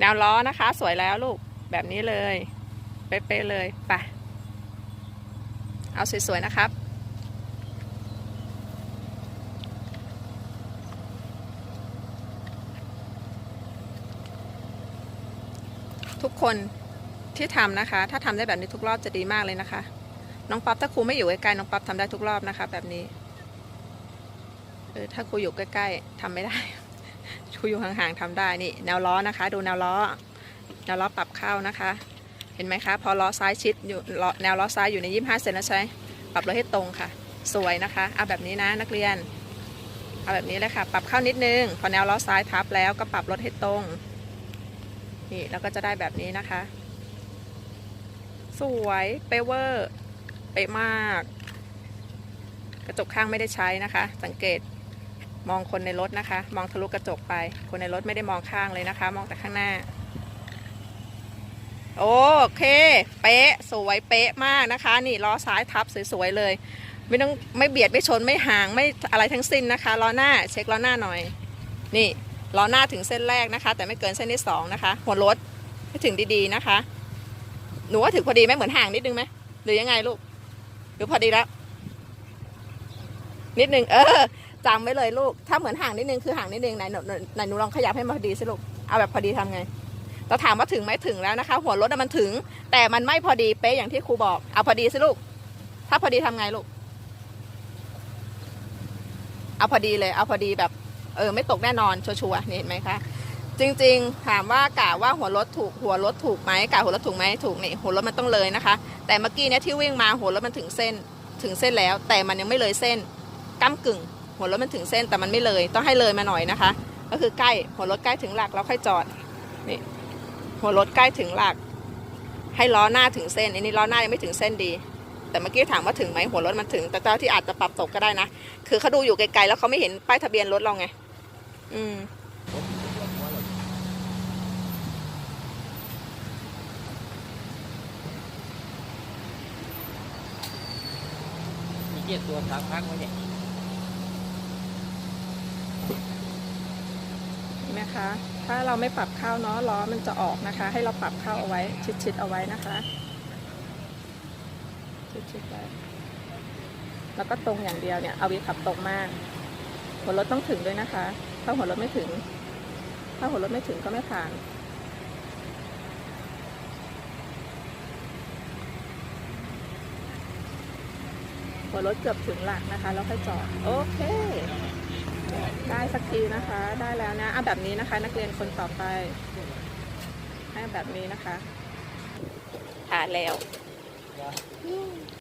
แนวล้อนะคะ สวยแล้วลูกแบบนี้เลย เป๊ะๆเลยไปเอาสวยๆนะครับทุกคนที่ทำนะคะ ถ้าทำได้แบบนี้ทุกรอบจะดีมากเลยนะคะ น้องป๊อปถ้าครูไม่อยู่ใกล้ๆน้องป๊อปทำได้ทุกรอบนะคะ แบบนี้เออถ้าครูอยู่ใกล้ๆทำไม่ได้ ครูอยู่ห่างๆทำได้นี่แนวล้อนะคะ ดูแนวล้อ แนวล้อปรับเข้านะคะ เห็นไหมคะ พอล้อซ้ายชิดอยู่แนวล้อซ้ายอยู่ใน25เซนแล้วใช่ปรับรถให้ตรงค่ะ สวยนะคะเอาแบบนี้นะนักเรียนเอาแบบนี้เลยค่ะ ปรับเข้านิดนึง พอแนวล้อซ้ายทับแล้วก็ปรับรถให้ตรงนี่แล้วก็จะได้แบบนี้นะคะ สวยเปเวอร์เป๊ะมาก กระจกข้างไม่ได้ใช้นะคะ สังเกต มองคนในรถนะคะ มองทะลุกระจกไป คนในรถไม่ได้มองข้างเลยนะคะ มองแต่ข้างหน้า โอเค เป๊ะ สวยเป๊ะมากนะคะ นี่ล้อซ้ายทับสวยๆเลย ไม่ต้องไม่เบียดไม่ชนไม่ห่างไม่อะไรทั้งสิ้นนะคะล้อหน้าเช็คล้อหน้าหน่อย นี่ล้อหน้าถึงเส้นแรกนะคะ แต่ไม่เกินเส้นที่สองนะคะ หัวรถให้ถึงดีๆนะคะ หนูว่าถึงพอดีไหมเหมือนห่างนิดนึงไหมหรือยังไงลูกหรือพอดีแล้วนิดนึงเออจำไว้เลยลูก ถ้าเหมือนห่างนิดนึงคือห่างนิดนึงไหนหนูไหนหนูลองขยับให้มาพอดีสิลูก เอาแบบพอดีทำไง เราถามว่าถึงไหมถึงแล้วนะคะ หัวรถมันถึง แต่มันไม่พอดีเป๊ะอย่างที่ครูบอก เอาพอดีสิลูก ถ้าพอดีทำไงลูก เอาพอดีเลย เอาพอดีแบบ เออ ไม่ตกแน่นอนชัวร์ๆนี่เห็นไหมคะจริงๆ ถามว่ากะว่าหัวรถถูกหัวรถถูกไหมกะหัวรถถูกไหมถูกนี่หัวรถมันต้องเลยนะคะ แต่เมื่อกี้เนี่ยที่วิ่งมาหัวรถมันถึงเส้นถึงเส้นแล้ว แต่มันยังไม่เลยเส้นก้ากึ่ง หัวรถมันถึงเส้นแต่มันไม่เลย ต้องให้เลยมาหน่อยนะคะ ก็คือใกล้หัวรถใกล้ถึงหลักแล้วค่อยจอดนี่หัวรถใกล้ถึงหลัก ให้ล้อหน้าถึงเส้นอันนี้ล้อหน้ายังไม่ถึงเส้นดี แต่เมื่อกี้ถามว่าถึงไหมหัวรถมันถึง แต่เจ้าที่อาจจะปรับตกก็ได้นะคือเขาดูอยู่ไกลๆแล้วเขาไม่เห็นป้ายทะเบียนรถเราไง อืมมีเกียตัวสักพักไว้เนี่ย เห็ นไหมคะ ถ้าเราไม่ปรับเข้าเนาะล้อมันจะออกนะคะ ให้เราปรับเข้าเอาไว้ชิดๆเอาไว้นะคะ ชิดๆไว้แล้วก็ตรงอย่างเดียวเนี่ยเอาวีขับตรงมาก หัวรถต้องถึงด้วยนะคะ ถ้าหัวรถไม่ถึง ถ้าหัวรถไม่ถึงก็ไม่ผ่านหัวรถเกือบถึงหลักนะคะ แล้วค่อยจอด โอเค ได้สักทีนะคะ ได้แล้วนะเอาแบบนี้นะคะ นักเรียนคนต่อไปให้แบบนี้นะคะผ่านแล้ว